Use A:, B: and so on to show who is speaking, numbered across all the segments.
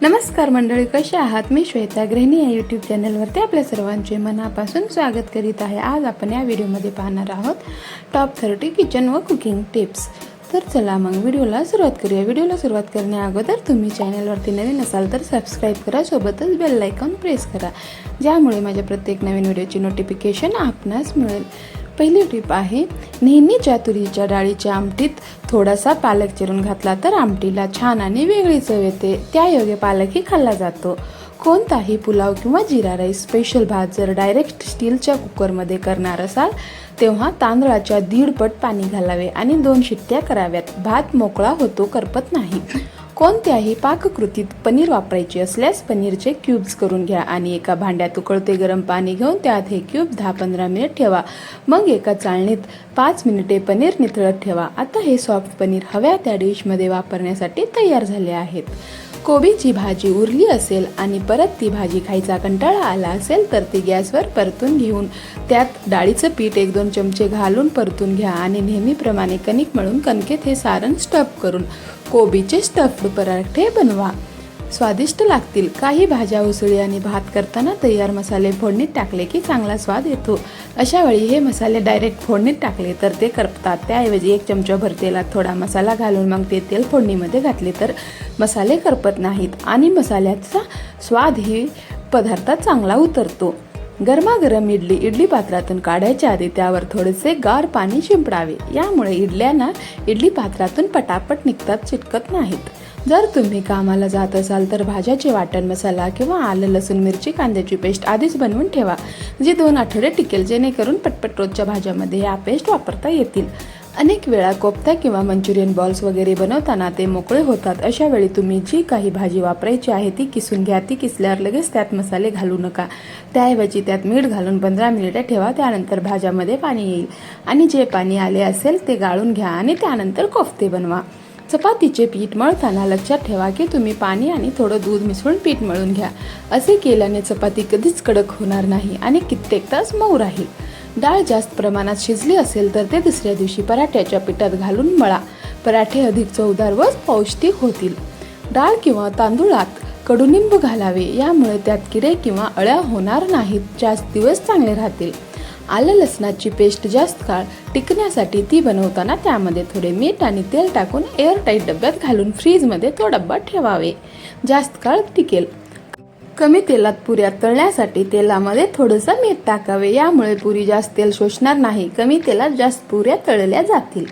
A: नमस्कार मंडळी कसे आहात? मी श्वेता गृहिणी या यूट्यूब चॅनलवरती आपल्या सर्वांचे मनापासून स्वागत करीत आहे. आज आपण या व्हिडिओमध्ये पाहणार आहोत टॉप थर्टी किचन व कुकिंग टिप्स. तर चला मग व्हिडिओला सुरुवात करूया. व्हिडिओला सुरुवात करण्याअगोदर तुम्ही चॅनलवरती नवीन असाल तर सबस्क्राईब करा सोबतच बेल आयकॉन प्रेस करा ज्यामुळे माझ्या प्रत्येक नवीन व्हिडिओची नोटिफिकेशन आपणास मिळेल. पहिली टिप आहे. नेहमीच्या तुरीच्या डाळीच्या आमटीत थोडासा पालक चिरून घातला तर आमटीला छान आणि वेगळी चव येते. त्यायोगे पालकही खाल्ला जातो. कोणताही पुलाव किंवा जिरा राईस स्पेशल भात जर डायरेक्ट स्टीलच्या कुकरमध्ये करणार असाल तेव्हा तांदळाच्या दीडपट पाणी घालावे आणि दोन शिट्ट्या कराव्यात. भात मोकळा होतो करपत नाही. कोणत्याही पाककृतीत पनीर वापरायचे असल्यास पनीरचे क्यूब्स करून घ्या आणि एका भांड्यात उकळते गरम पाणी घेऊन त्यात हे क्यूब दहा पंधरा मिनिट ठेवा. मग एका चाळणीत पाच मिनिटे पनीर निथळत ठेवा. आता हे सॉफ्ट पनीर हव्या त्या डिशमध्ये वापरण्यासाठी तयार झाले आहेत. कोबीची भाजी उरली असेल आणि परत ती भाजी खायचा कंटाळा आला असेल तर ती गॅसवर परतून घेऊन त्यात डाळीचं पीठ एक दोन चमचे घालून परतून घ्या आणि नेहमीप्रमाणे कणिक मळून कणकेत हे सारण स्टफ करून कोबीचे स्टफ्ड पराठे बनवा. स्वादिष्ट लागतील. काही भाज्या उसळी आणि भात करताना तयार मसाले फोडणीत टाकले की चांगला स्वाद येतो. अशा वेळी हे मसाले डायरेक्ट फोडणीत टाकले तर ते करपतात. त्याऐवजी एक चमचाभर तेलात थोडा मसाला घालून मग ते तेल फोडणीमध्ये घातले तर मसाले करपत नाहीत आणि मसाल्याचा स्वादही पदार्थात चांगला उतरतो. गरमागरम इडली इडली पात्रातून काढायच्या आधी त्यावर थोडेसे गार पाणी शिंपडावे. यामुळे इडल्यांना इडली पात्रातून पटापट निघतात चिटकत नाहीत. जर तुम्ही कामाला जात असाल तर भाज्याचे वाटण मसाला किंवा आलं लसूण मिरची कांद्याची पेस्ट आधीच बनवून ठेवा. जी दोन आठवडे टिकेल जेणेकरून पटपट रोजच्या भाज्यामध्ये या पेस्ट वापरता येतील. अनेक वेळा कोफ्ता किंवा मंचुरियन बॉल्स वगैरे बनवताना ते मोकळे होतात. अशा वेळी तुम्ही जी काही भाजी वापरायची आहे ती किसून घ्या. ती किसल्यावर लगेच त्यात मसाले घालू नका. त्याऐवजी त्यात मीठ घालून पंधरा मिनिटं ठेवा. त्यानंतर भाज्यामध्ये पाणी येईल. आणि जे पाणी आले असेल ते गाळून घ्या आणि त्यानंतर कोफ्ते बनवा. चपातीचे पीठ मळताना लक्षात ठेवा की तुम्ही पाणी आणि थोडं दूध मिसळून पीठ मळून घ्या. असे केल्याने चपाती कधीच कडक होणार नाही आणि कित्येक तास मऊ राहील. डाळ जास्त प्रमाणात शिजली असेल तर ते दुसऱ्या दिवशी पराठ्याच्या पिठात घालून मळा. पराठे अधिक चवदार व पौष्टिक होतील. डाळ किंवा तांदूळात कडुनिंब घालावे यामुळे त्यात किडे किंवा अळ्या होणार नाहीत जास्त दिवस चांगले राहतील. आलं लसणाची पेस्ट जास्त काळ टिकण्यासाठी ती बनवताना त्यामध्ये थोडे मीठ आणि तेल टाकून एअरटाईट डब्यात घालून फ्रीजमध्ये तो डब्बा ठेवावे. जास्त काळ टिकेल. कमी तेलात पुऱ्या तळण्यासाठी तेलामध्ये थोडंसं मीठ टाकावे. यामुळे पुरी जास्त तेल शोषणार नाही. कमी तेलात जास्त पुऱ्या तळल्या जातील.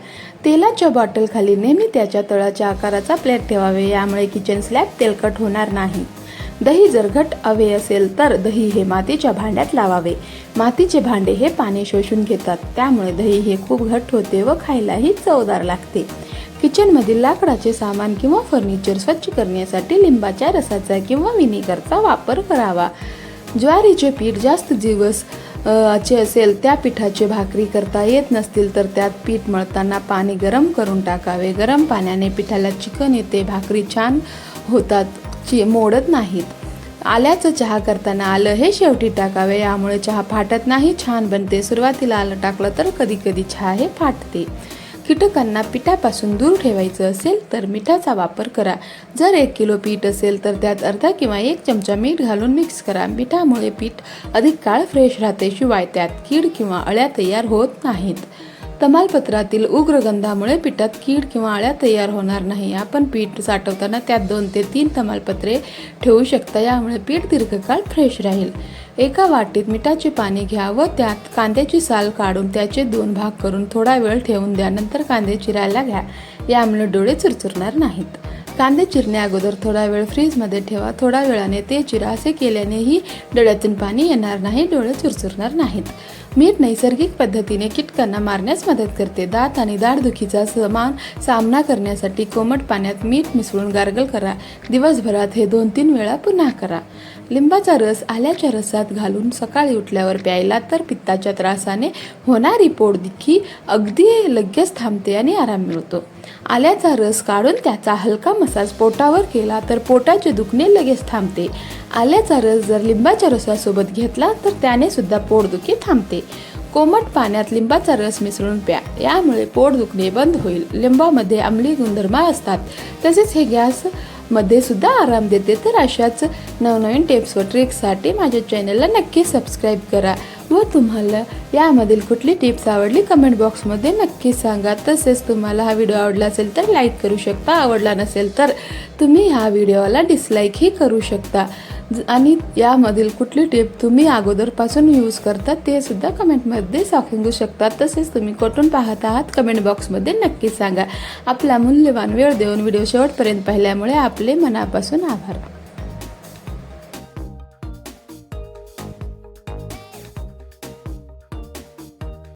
A: तेलाच्या बॉटलखाली नेहमी त्याच्या तळाच्या आकाराचा प्लेट ठेवावे. यामुळे किचन स्लॅब तेलकट होणार नाही. दही जर घट हवे असेल तर दही हे मातीच्या भांड्यात लावावे. मातीचे भांडे हे पाणी शोषून घेतात. त्यामुळे दही हे खूप घट्ट होते व खायलाही चवदार लागते. किचनमधील लाकडाचे सामान किंवा फर्निचर स्वच्छ करण्यासाठी लिंबाच्या रसाचा किंवा विनेगरचा वापर करावा. ज्वारीचे पीठ जास्त दिवस चे असेल त्या पिठाचे भाकरी करता येत नसतील तर त्यात पीठ मळताना पाणी गरम करून टाकावे. गरम पाण्याने पिठाला चिकन येते भाकरी छान होतात ची मोडत नाहीत. आल्याचं चहा करताना आलं हे शेवटी टाकावे यामुळे चहा फाटत नाही छान बनते. सुरुवातीला आलं टाकलं तर कधी कधी चहा हे फाटते. कीटकांना पिठापासून दूर ठेवायचं असेल तर मिठाचा वापर करा. जर एक किलो पीठ असेल तर त्यात अर्धा किंवा एक चमचा मीठ घालून मिक्स करा. मिठामुळे पीठ अधिक काळ फ्रेश राहते शिवाय त्यात कीड किंवा अळ्या तयार होत नाहीत. तमालपत्रातील उग्र गंधामुळे पिठात कीड किंवा अळ्या तयार होणार नाही. आपण पीठ साठवताना त्यात दोन ते तीन तमालपत्रे ठेवू शकता. यामुळे पीठ दीर्घकाळ फ्रेश राहील. एका वाटीत मिठाचे पाणी घ्या व त्यात कांद्याची साल काढून त्याचे दोन भाग करून थोडा वेळ ठेवून द्या. नंतर कांदे चिरायला घ्या. यामुळे डोळे चुरचुरणार नाहीत. कांदे चिरण्या अगोदर थोडा वेळ फ्रीजमध्ये ठेवा. थोड्या वेळाने ते चिरा असे केल्यानेही डोळ्यातून पाणी येणार नाही डोळे चुरचुरणार नाहीत. मीठ नैसर्गिक पद्धतीने कीटकांना मारण्यास मदत करते. दात आणि दाढदुखीचा समान सामना करण्यासाठी कोमट पाण्यात मीठ मिसळून गार्गल करा. दिवसभरात हे दोन तीन वेळा पुन्हा करा. लिंबाचा रस आल्याच्या रसात घालून सकाळी उठल्यावर प्यायला तर पित्ताच्या त्रासाने होणारी पोटदुखी अगदी लगेच थांबते आणि आराम मिळतो. आल्याचा रस काढून त्याचा हलका मसाज पोटावर केला तर पोटाचे दुखणे लगेच थांबते. आल्याचा रस जर लिंबाच्या रसासोबत घेतला तर त्याने सुद्धा पोटदुखी थांबते. कोमट पाण्यात लिंबाचा रस मिसळून प्या. यामुळे पोट दुखणे बंद होईल. लिंबामध्ये आम्ली गुणधर्म असतात. तसेच हे गॅसमध्ये सुद्धा आराम देते. तर अशाच नवनवीन टिप्स व ट्रिक्ससाठी माझ्या चॅनलला नक्की सबस्क्राईब करा. व तुम्हाला यामधील कुठली टिप्स आवडली कमेंट बॉक्समध्ये नक्की सांगा. तसेच तुम्हाला हा व्हिडिओ आवडला असेल तर लाईक करू शकता. आवडला नसेल तर तुम्ही ह्या व्हिडिओला डिसलाईकही करू शकता. ज- आणि यामधील कुठली टिप तुम्ही अगोदरपासून यूज करता ते सुद्धा कमेंटमध्ये सांगू शकता. तसेच तुम्ही कुठून पाहत आहात कमेंट बॉक्समध्ये नक्की सांगा. आपला मूल्यवान वेळ देऊन व्हिडिओ शेवटपर्यंत पाहिल्यामुळे आपले मनापासून आभार.